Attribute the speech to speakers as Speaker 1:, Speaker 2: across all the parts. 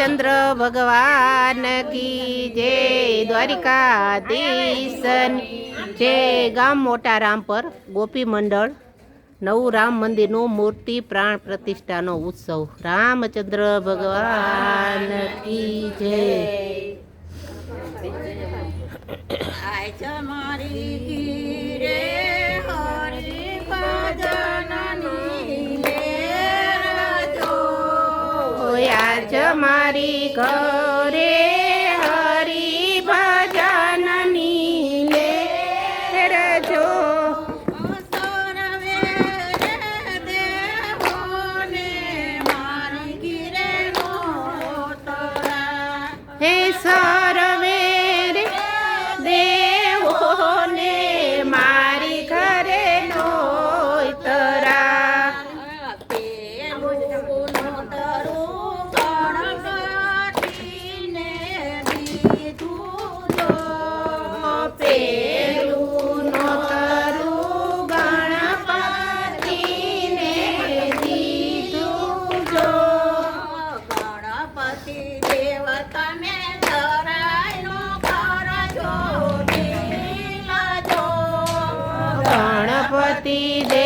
Speaker 1: ચંદ્ર ભગવાન કી જય દ્વારિકાધીશન. જે ગામ મોટા રામ પર ગોપી મંડળ, નવું રામ મંદિરનું મૂર્તિ પ્રાણ પ્રતિષ્ઠાનો ઉત્સવ. રામચંદ્ર ભગવાન કી જય. તારી ઘરે હરી ભજનની લેર જો હે સા
Speaker 2: પતિ દેવ તમે ધરાયનો કરજો
Speaker 1: ગણપતિ દેવ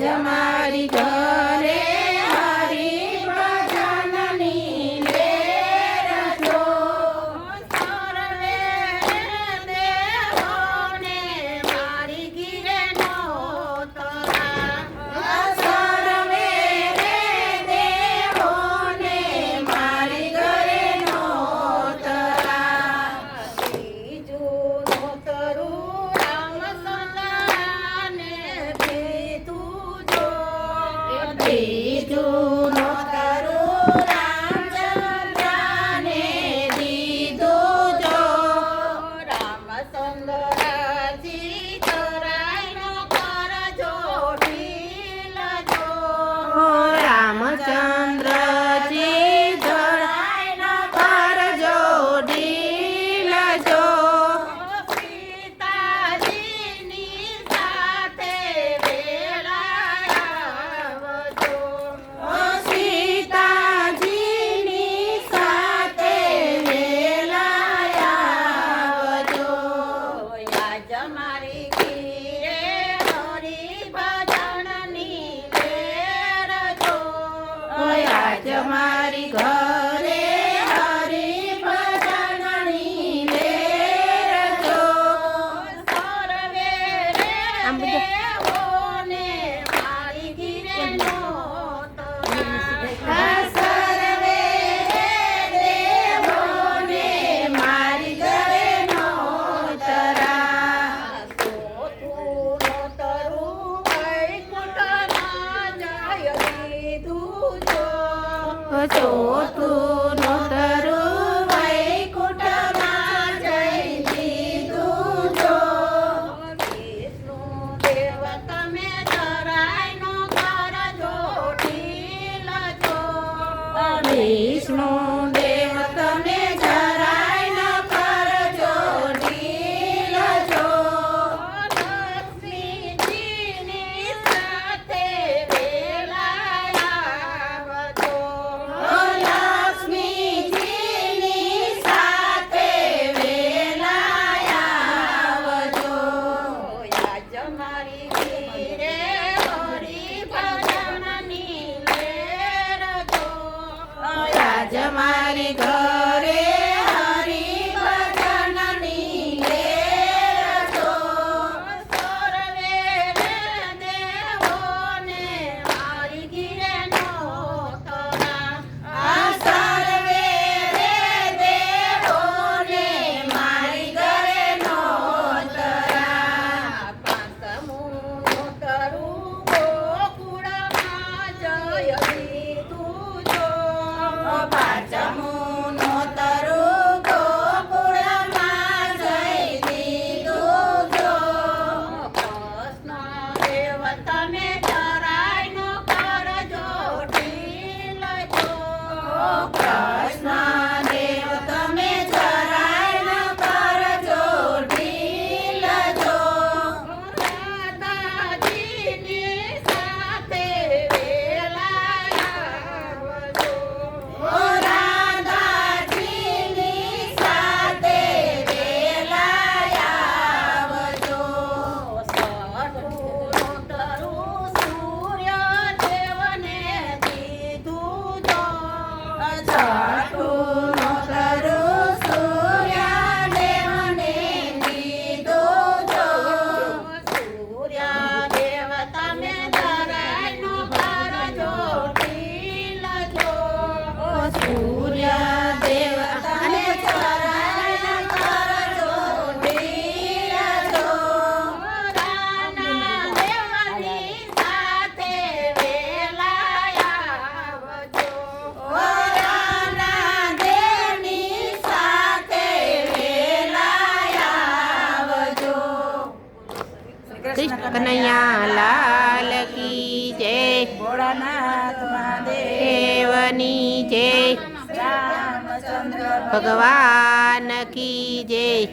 Speaker 1: જમારી Brasil.
Speaker 2: રાજા મારી
Speaker 3: કૃષ્ણ
Speaker 1: કનૈયા કી જય।
Speaker 3: ભોળાનાથ
Speaker 1: દેવની જય। ભગવાન કી જય।